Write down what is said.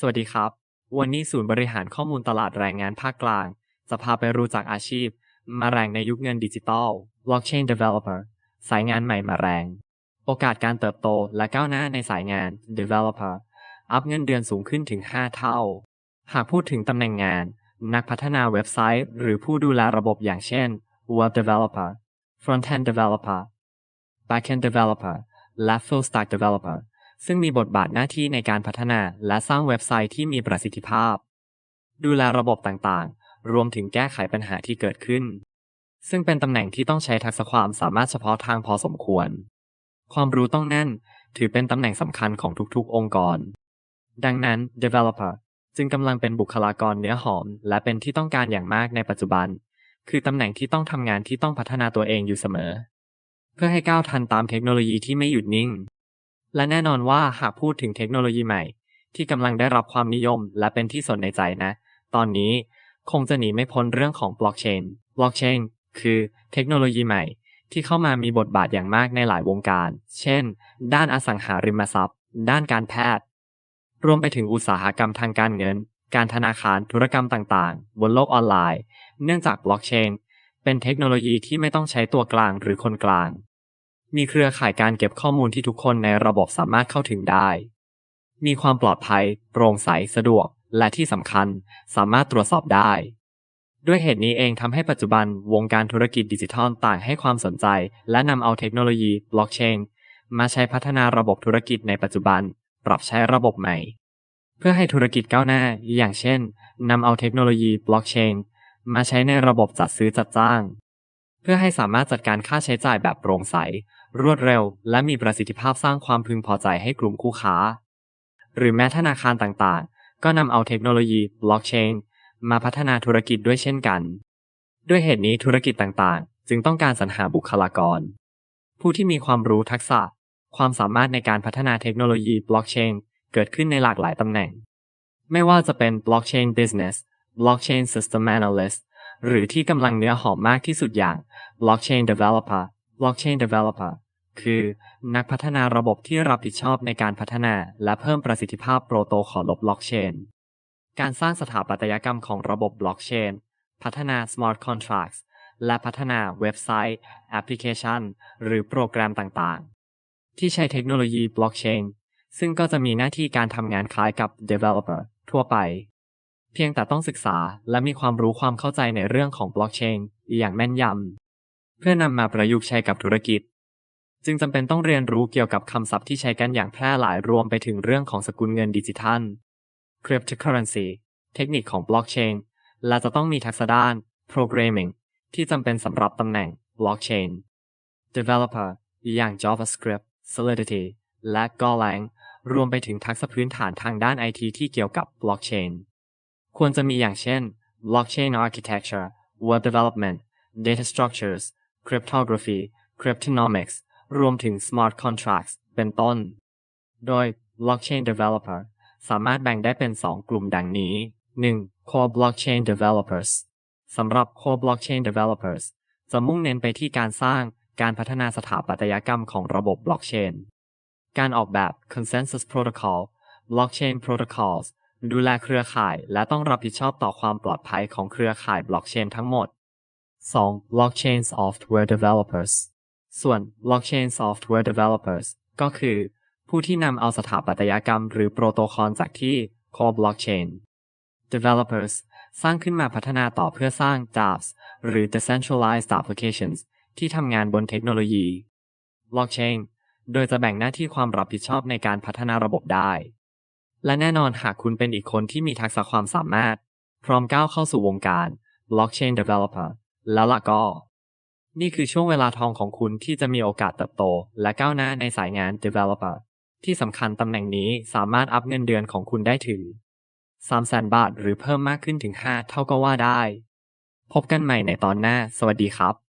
สวัสดีครับ วันนี้ศูนย์บริหารข้อมูลตลาดแรงงานภาคกลาง จะพาไปรู้จักอาชีพ มาแรงในยุคเงินดิจิตอล Blockchain Developer สายงานใหม่มาแรง โอกาสการเติบโตและก้าวหน้าในสายงาน Developer อัพเงินเดือนสูงขึ้นถึง 5 เท่า หากพูดถึงตำแหน่งงาน นักพัฒนาเว็บไซต์ หรือผู้ดูแลระบบอย่างเช่น Web Developer Frontend Developer Backend Developer และ Full Stack Developer ซึ่งมีบทบาทหน้าที่ในการพัฒนาและสร้างเว็บไซต์ที่มีประสิทธิภาพ ดูแลระบบต่างๆ รวมถึงแก้ไขปัญหาที่เกิดขึ้น ซึ่งเป็นตำแหน่งที่ต้องใช้ทักษะความสามารถเฉพาะทางพอสมควร ความรู้ต้องแน่นถือเป็นตำแหน่งสำคัญของทุกๆ องค์กร ดังนั้น developer จึงกำลังเป็นบุคลากรเนื้อหอม และเป็นที่ต้องการอย่างมากในปัจจุบัน คือตำแหน่งที่ต้องทำงานที่ต้องพัฒนาตัวเองอยู่เสมอ เพื่อให้ก้าวทันตามเทคโนโลยีที่ไม่หยุดนิ่ง และแน่นอนว่าหากพูดถึงเทคโนโลยีใหม่ ที่กำลังได้รับความนิยมและเป็นที่สนในใจนะ ตอนนี้คงจะหนีไม่พ้นเรื่องของบล็อกเชนบล็อกเชนคือเทคโนโลยีใหม่ ที่เข้ามามีบทบาทอย่างมากในหลายวงการ เช่น ด้านอสังหาริมทรัพย์ ด้านการแพทย์ รวมไปถึงอุตสาหกรรมทางการเงิน การธนาคารธุรกรรมต่างๆ บนโลกออนไลน์ เนื่องจากบล็อกเชนเป็นเทคโนโลยีที่ไม่ต้องใช้ตัวกลางหรือคนกลาง มีเครือข่ายการเก็บข้อมูลที่ทุกคนในระบบสามารถเข้าถึงได้ มีความปลอดภัย โปร่งใส สะดวก และที่สำคัญสามารถตรวจสอบได้ ด้วยเหตุนี้เองทำให้ปัจจุบันวงการธุรกิจดิจิทัลต่างให้ความสนใจ และนำเอาเทคโนโลยีบล็อกเชนมาใช้พัฒนาระบบธุรกิจในปัจจุบัน ปรับใช้ระบบใหม่ เพื่อให้ธุรกิจก้าวหน้า อย่างเช่นนำเอาเทคโนโลยีบล็อกเชนมาใช้ในระบบจัดซื้อจัดจ้าง พื่อให้สามารถจัดการค่าใช้จ่ายแบบโปร่งใส รวดเร็ว และมีประสิทธิภาพสร้างความพึงพอใจให้กลุ่มคู่ค้า หรือแม้ธนาคารต่างๆ ก็นำเอาเทคโนโลยีบล็อกเชนมาพัฒนาธุรกิจด้วยเช่นกัน ด้วยเหตุนี้ธุรกิจต่างๆ จึงต้องการสรรหาบุคลากร ผู้ที่มีความรู้ทักษะ ความสามารถในการพัฒนาเทคโนโลยีบล็อกเชนเกิดขึ้นในหลากหลายตำแหน่ง ไม่ว่าจะเป็น blockchain business blockchain system analyst หรือที่กำลังเนื้อหอมมากที่สุดอย่าง blockchain developer blockchain developer คือ นักพัฒนาระบบที่รับผิดชอบในการพัฒนาและเพิ่มประสิทธิภาพโปรโตคอลบล็อกเชน การสร้างสถาปัตยกรรมของระบบบล็อกเชน พัฒนา smart contracts และพัฒนาเว็บไซต์ แอปพลิเคชัน หรือโปรแกรมต่างๆ ที่ใช้เทคโนโลยีบล็อกเชน ซึ่งก็จะมีหน้าที่การทำงานคล้ายกับ developer ทั่วไป เพียงแต่ต้องศึกษาและมีความรู้ความเข้าใจในเรื่องของบล็อกเชนอย่างแม่นยำเพื่อนำมาประยุกต์ใช้กับธุรกิจ จึงจำเป็นต้องเรียนรู้เกี่ยวกับคำศัพท์ที่ใช้กันอย่างแพร่หลายรวมไปถึงเรื่องของสกุลเงินดิจิทัล cryptocurrency เทคนิคของบล็อกเชนและจะต้องมีทักษะด้าน programming ที่จำเป็นสำหรับตำแหน่ง blockchain developer อย่าง JavaScript Solidity และ Golang รวมไปถึงทักษะพื้นฐานทางด้านไอทีที่เกี่ยวกับ blockchain ควรจะมีอย่างเช่น blockchain architecture web development data structures cryptography cryptonomics รวมถึง smart contracts เป็นต้น โดย blockchain developer สามารถแบ่งได้เป็น 2 กลุ่มดังนี้ 1. core blockchain developers สำหรับ core blockchain developers จะมุ่งเน้นไปที่การสร้างการพัฒนาสถาปัตยกรรมของระบบบล็อกเชน การออกแบบ consensus protocol blockchain protocols ดูแลเครือข่าย และต้องรับผิดชอบต่อความปลอดภัยของเครือข่ายบล็อกเชนทั้งหมด 2. blockchain software developers ส่วน blockchain software developers ก็คือ ผู้ที่นำเอาสถาปัตยกรรมหรือโปรโตคอลจากที่ core blockchain developers สร้างขึ้นมาพัฒนาต่อเพื่อสร้าง dApps หรือ decentralized applications ที่ทำงานบนเทคโนโลยี blockchain โดยจะแบ่งหน้าที่ความรับผิดชอบในการพัฒนาระบบได้ และแน่นอนหากคุณเป็นอีกคนที่มีทักษะความสามารถ พร้อมก้าวเข้าสู่วงการ blockchain developer แล้วล่ะก็ นี่คือช่วงเวลาทองของคุณที่จะมีโอกาสเติบโต และก้าวหน้าในสายงาน developer ที่สำคัญตำแหน่งนี้สามารถอัพเงินเดือนของคุณได้ถึง3แสนบาท หรือเพิ่มมากขึ้นถึง 5 เท่าก็ว่าได้ พบกันใหม่ในตอนหน้า สวัสดีครับ